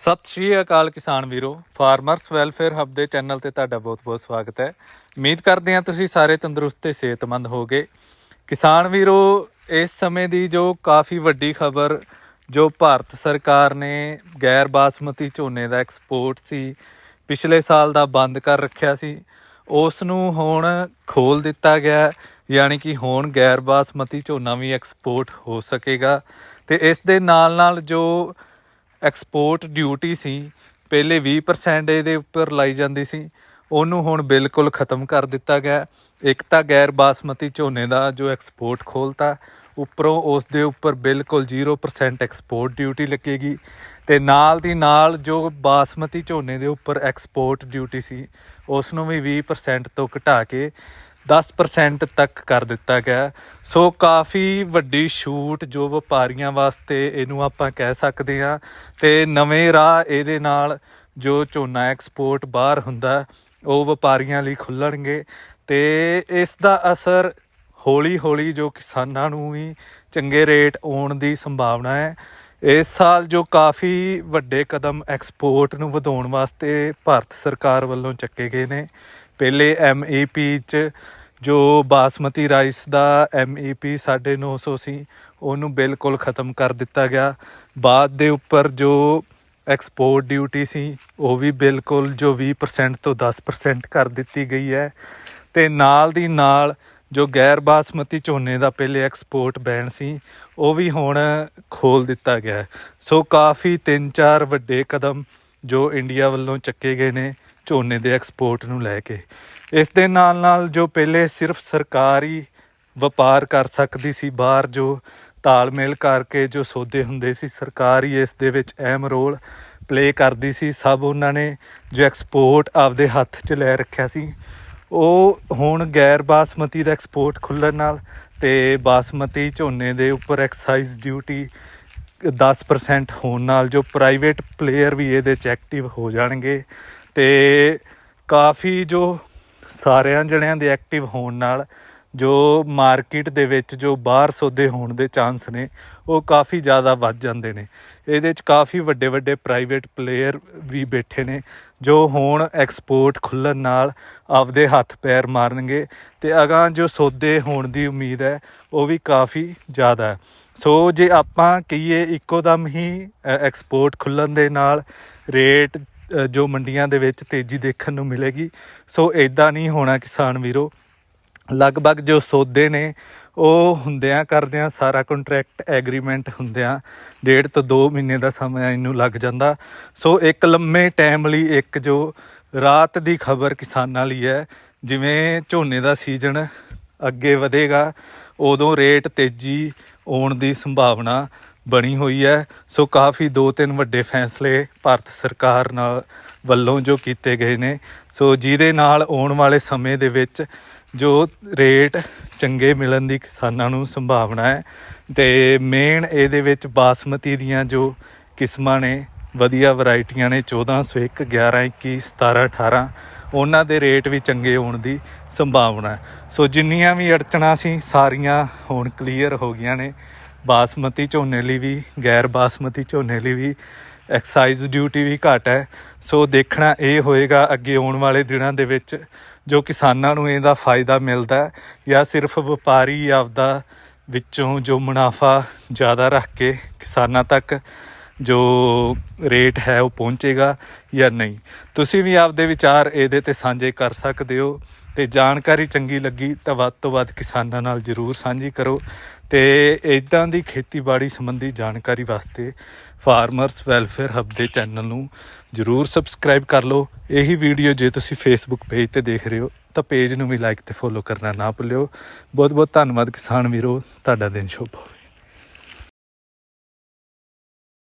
ਸਤਿ ਸ਼੍ਰੀ ਅਕਾਲ ਕਿਸਾਨ ਵੀਰੋ ਫਾਰਮਰਸ ਵੈਲਫੇਅਰ ਹੱਬ ਦੇ ਚੈਨਲ ਤੇ ਤੁਹਾਡਾ ਬਹੁਤ-ਬਹੁਤ ਸਵਾਗਤ ਹੈ। ਉਮੀਦ ਕਰਦੇ ਹਾਂ ਤੁਸੀਂ ਸਾਰੇ ਤੰਦਰੁਸਤ ਤੇ ਸਿਹਤਮੰਦ ਹੋਗੇ। ਕਿਸਾਨ ਵੀਰੋ, ਇਸ ਸਮੇਂ ਦੀ ਜੋ ਕਾਫੀ ਵੱਡੀ ਖਬਰ, ਜੋ ਭਾਰਤ ਸਰਕਾਰ ਨੇ ਗੈਰ ਬਾਸਮਤੀ ਝੋਨੇ ਦਾ ਐਕਸਪੋਰਟ ਸੀ, ਪਿਛਲੇ ਸਾਲ ਦਾ ਬੰਦ ਕਰ ਰੱਖਿਆ ਸੀ, ਉਸ ਨੂੰ ਹੁਣ ਖੋਲ ਦਿੱਤਾ ਗਿਆ ਯਾਨੀ ਕਿ ਹੁਣ ਗੈਰ ਬਾਸਮਤੀ ਝੋਨਾ ਵੀ ਐਕਸਪੋਰਟ ਹੋ ਸਕੇਗਾ। ਤੇ ਇਸ ਦੇ ਨਾਲ ਨਾਲ ਜੋ ਐਕਸਪੋਰਟ ਡਿਊਟੀ ਸੀ, ਪਹਿਲੇ 20% ਇਹਦੇ ਉੱਪਰ ਲਾਈ ਜਾਂਦੀ ਸੀ। ਉਹਨੂੰ ਹੁਣ ਬਿਲਕੁਲ ਖਤਮ ਕਰ ਦਿੱਤਾ ਗਿਆ ਇੱਕ ਤਾਂ ਗੈਰ ਬਾਸਮਤੀ ਝੋਨੇ ਦਾ ਜੋ ਐਕਸਪੋਰਟ ਖੋਲਤਾ, ਉੱਪਰੋਂ ਉਸ ਦੇ ਉੱਪਰ ਬਿਲਕੁਲ 0% ਐਕਸਪੋਰਟ ਡਿਊਟੀ ਲੱਗੇਗੀ। ਤੇ ਨਾਲ ਦੀ ਨਾਲ ਜੋ ਬਾਸਮਤੀ ਝੋਨੇ ਦੇ ਉੱਪਰ ਐਕਸਪੋਰਟ ਡਿਊਟੀ ਸੀ, ਉਸ ਨੂੰ ਵੀ 20% ਤੋਂ ਘਟਾ ਕੇ 10% ਤੱਕ ਕਰ ਦਿੱਤਾ ਗਿਆ। ਸੋ ਕਾਫੀ ਵੱਡੀ ਛੂਟ ਜੋ ਵਪਾਰੀਆਂ ਵਾਸਤੇ ਇਹਨੂੰ ਆਪਾਂ ਕਹਿ ਸਕਦੇ ਹਾਂ। ਤੇ ਨਵੇਂ ਰਾਹ ਇਹਦੇ ਨਾਲ ਜੋ ਝੋਨਾ ਐਕਸਪੋਰਟ ਬਾਹਰ ਹੁੰਦਾ, ਉਹ ਵਪਾਰੀਆਂ ਲਈ ਖੁੱਲਣਗੇ। ਤੇ ਇਸ ਦਾ ਅਸਰ ਹੌਲੀ ਹੌਲੀ ਜੋ ਕਿਸਾਨਾਂ ਨੂੰ ਵੀ ਚੰਗੇ ਰੇਟ ਆਉਣ ਦੀ ਸੰਭਾਵਨਾ ਹੈ। ਇਸ ਸਾਲ ਜੋ ਕਾਫੀ ਵੱਡੇ ਕਦਮ ਐਕਸਪੋਰਟ ਨੂੰ ਵਧਾਉਣ ਵਾਸਤੇ ਭਾਰਤ ਸਰਕਾਰ ਵੱਲੋਂ ਚੱਕੇ ਗਏ ਨੇ। ਪਹਿਲੇ MEP ਚ ਜੋ ਬਾਸਮਤੀ ਰਾਈਸ ਦਾ MEP 950 ਸੀ ਉਹਨੂੰ ਬਿਲਕੁਲ ਖਤਮ ਕਰ ਦਿੱਤਾ ਗਿਆ। ਬਾਅਦ ਦੇ ਉੱਪਰ ਜੋ ਐਕਸਪੋਰਟ ਡਿਊਟੀ ਸੀ, ਉਹ ਵੀ ਬਿਲਕੁਲ ਜੋ 20% ਤੋਂ 10% ਕਰ ਦਿੱਤੀ ਗਈ ਹੈ। ਤੇ ਨਾਲ ਦੀ ਨਾਲ ਜੋ ਗੈਰ ਬਾਸਮਤੀ ਝੋਨੇ ਦਾ ਪਹਿਲੇ ਐਕਸਪੋਰਟ ਬੈਨ ਸੀ, ਉਹ ਵੀ ਹੁਣ ਖੋਲ ਦਿੱਤਾ ਗਿਆ ਸੋ ਕਾਫੀ ਤਿੰਨ ਚਾਰ ਵੱਡੇ ਕਦਮ ਜੋ ਇੰਡੀਆ ਵੱਲੋਂ ਚੱਕੇ ਗਏ ਨੇ। ਝੋਨੇ ਦੇ ਐਕਸਪੋਰਟ ਨੂੰ ਲੈ ਕੇ। ਇਸ ਦੇ ਨਾਲ ਨਾਲ ਜੋ ਪਹਿਲੇ ਸਿਰਫ ਸਰਕਾਰੀ ਵਪਾਰ ਕਰ ਸਕਦੀ ਸੀ, ਬਾਹਰ ਜੋ ਤਾਲਮੇਲ ਕਰਕੇ ਜੋ ਸੌਦੇ ਹੁੰਦੇ ਸੀ, ਸਰਕਾਰ ਹੀ ਇਸ ਦੇ ਵਿੱਚ ਅਹਿਮ ਰੋਲ ਪਲੇ ਕਰਦੀ ਸੀ। ਸਭ ਉਹਨਾਂ ਨੇ ਜੋ ਐਕਸਪੋਰਟ ਆਪਦੇ ਹੱਥ 'ਚ ਲੈ ਰੱਖਿਆ ਸੀ। ਉਹ ਹੁਣ ਗੈਰ ਬਾਸਮਤੀ ਦਾ ਐਕਸਪੋਰਟ ਖੁੱਲਣ ਨਾਲ ਤੇ ਬਾਸਮਤੀ ਝੋਨੇ ਦੇ ਉੱਪਰ ਐਕਸਾਈਜ਼ ਡਿਊਟੀ 10% ਹੋਣ ਨਾਲ ਜੋ ਪ੍ਰਾਈਵੇਟ ਪਲੇਅਰ ਵੀ ਇਹਦੇ 'ਚ ਐਕਟਿਵ ਹੋ ਜਾਣਗੇ। ਤੇ ਕਾਫੀ ਜੋ ਸਾਰਿਆਂ ਜਣਿਆਂ ਦੇ ਐਕਟਿਵ ਹੋਣ ਨਾਲ ਜੋ ਮਾਰਕੀਟ ਦੇ ਵਿੱਚ ਜੋ ਬਾਹਰ ਸੌਦੇ ਹੋਣ ਦੇ ਚਾਂਸ ਨੇ, ਉਹ ਕਾਫੀ ਜ਼ਿਆਦਾ ਵੱਧ ਜਾਂਦੇ ਨੇ। ਇਹਦੇ 'ਚ ਕਾਫੀ ਵੱਡੇ ਵੱਡੇ ਪ੍ਰਾਈਵੇਟ ਪਲੇਅਰ ਵੀ ਬੈਠੇ ਨੇ, ਜੋ ਹੁਣ ਐਕਸਪੋਰਟ ਖੁੱਲਣ ਨਾਲ ਆਪਦੇ ਹੱਥ ਪੈਰ ਮਾਰਨਗੇ ਤੇ ਅਗਾਂ ਜੋ ਸੌਦੇ ਹੋਣ ਦੀ ਉਮੀਦ ਹੈ, ਉਹ ਵੀ ਕਾਫੀ ਜ਼ਿਆਦਾ ਹੈ। ਸੋ ਜੇ ਆਪਾਂ ਕਹੀਏ ਇੱਕੋ ਦਮ ਹੀ ਐਕਸਪੋਰਟ ਖੁੱਲਣ ਦੇ ਨਾਲ ਰੇਟ ਜੋ ਮੰਡੀਆਂ ਦੇ ਵਿੱਚ ਤੇਜ਼ੀ ਦੇਖਣ ਨੂੰ ਮਿਲੇਗੀ। ਸੋ ਇਦਾਂ ਨਹੀਂ ਹੋਣਾ ਕਿਸਾਨ ਵੀਰੋ। ਲਗਭਗ ਜੋ ਸੌਦੇ ਨੇ, ਉਹ ਹੁੰਦਿਆਂ ਕਰਦਿਆਂ ਸਾਰਾ ਕੰਟਰੈਕਟ ਐਗਰੀਮੈਂਟ ਹੁੰਦਿਆਂ ਡੇਢ ਤੋਂ 2 ਮਹੀਨੇ ਦਾ ਸਮਾਂ ਇਹਨੂੰ ਲੱਗ ਜਾਂਦਾ। ਸੋ ਇੱਕ ਲੰਮੇ ਟਾਈਮ ਲਈ ਇੱਕ ਜੋ ਰਾਤ ਦੀ ਖਬਰ ਕਿਸਾਨਾਂ ਲਈ ਹੈ, ਜਿਵੇਂ ਝੋਨੇ ਦਾ ਸੀਜ਼ਨ ਅੱਗੇ ਵਧੇਗਾ, ਉਦੋਂ ਰੇਟ ਤੇਜ਼ੀ ਆਉਣ ਦੀ ਸੰਭਾਵਨਾ ਬਣੀ ਹੋਈ ਹੈ। ਸੋ ਕਾਫੀ ਦੋ ਤਿੰਨ ਵੱਡੇ ਫੈਸਲੇ ਭਾਰਤ ਸਰਕਾਰ ਨਾਲ ਵੱਲੋਂ ਜੋ ਕੀਤੇ ਗਏ ਨੇ। ਸੋ ਜਿਹਦੇ ਨਾਲ ਆਉਣ ਵਾਲੇ ਸਮੇਂ ਦੇ ਵਿੱਚ ਜੋ ਰੇਟ ਚੰਗੇ ਮਿਲਣ ਦੀ ਕਿਸਾਨਾਂ ਨੂੰ ਸੰਭਾਵਨਾ ਹੈ ਤੇ ਮੇਨ ਇਹਦੇ ਵਿੱਚ ਬਾਸਮਤੀ ਦੀਆਂ ਜੋ ਕਿਸਮਾਂ ਨੇ, ਵਧੀਆ ਵੈਰਾਈਟੀਆਂ ਨੇ 1401 1121 17 18 ਉਹਨਾਂ ਦੇ ਰੇਟ ਵੀ ਚੰਗੇ ਹੋਣ ਦੀ ਸੰਭਾਵਨਾ ਹੈ। ਸੋ ਜਿੰਨੀਆਂ ਵੀ ਅੜਚਣਾ ਸੀ, ਸਾਰੀਆਂ ਹੁਣ ਕਲੀਅਰ ਹੋ ਗਈਆਂ ਨੇ। ਬਾਸਮਤੀ ਝੋਨੇ ਲਈ ਵੀ, ਗੈਰ ਬਾਸਮਤੀ ਝੋਨੇ ਲਈ ਵੀ ਐਕਸਾਈਜ਼ ਡਿਊਟੀ ਵੀ ਘੱਟ ਹੈ। ਸੋ ਦੇਖਣਾ ਇਹ ਹੋਏਗਾ ਅੱਗੇ ਆਉਣ ਵਾਲੇ ਦਿਨਾਂ ਦੇ ਵਿੱਚ ਜੋ ਕਿਸਾਨਾਂ ਨੂੰ ਇਹਦਾ ਫਾਇਦਾ ਮਿਲਦਾ ਜਾਂ ਸਿਰਫ ਵਪਾਰੀ ਆਪਦਾ ਵਿੱਚੋਂ ਜੋ ਮੁਨਾਫਾ ਜ਼ਿਆਦਾ ਰੱਖ ਕੇ ਕਿਸਾਨਾਂ ਤੱਕ ਜੋ ਰੇਟ ਹੈ ਉਹ ਪਹੁੰਚੇਗਾ ਜਾਂ ਨਹੀਂ। ਤੁਸੀਂ ਵੀ ਆਪਦੇ ਵਿਚਾਰ ਇਹਦੇ ਤੇ ਸਾਂਝੇ ਕਰ ਸਕਦੇ ਹੋ। ਤੇ ਜਾਣਕਾਰੀ ਚੰਗੀ ਲੱਗੀ ਤਾਂ ਵੱਧ ਤੋਂ ਵੱਧ ਕਿਸਾਨਾਂ ਨਾਲ ਜਰੂਰ ਸਾਂਝੀ ਕਰੋ ਤੇ ਇਦਾਂ ਦੀ ਖੇਤੀਬਾੜੀ ਸੰਬੰਧੀ ਜਾਣਕਾਰੀ ਵਾਸਤੇ ਫਾਰਮਰਸ ਵੈਲਫੇਅਰ ਹੱਬ ਦੇ ਚੈਨਲ ਨੂੰ ਜਰੂਰ ਸਬਸਕ੍ਰਾਈਬ ਕਰ ਲਓ। ਇਹੀ ਵੀਡੀਓ ਜੇ ਤੁਸੀਂ ਫੇਸਬੁੱਕ ਪੇਜ ਤੇ ਦੇਖ ਰਹੇ ਹੋ, ਤਾਂ ਪੇਜ ਨੂੰ ਵੀ ਲਾਈਕ ਤੇ ਫੋਲੋ ਕਰਨਾ ਨਾ ਭੁੱਲਿਓ। ਬਹੁਤ ਬਹੁਤ ਧੰਨਵਾਦ ਕਿਸਾਨ ਵੀਰੋ, ਤੁਹਾਡਾ ਦਿਨ ਸ਼ੁਭ ਹੋਵੇ।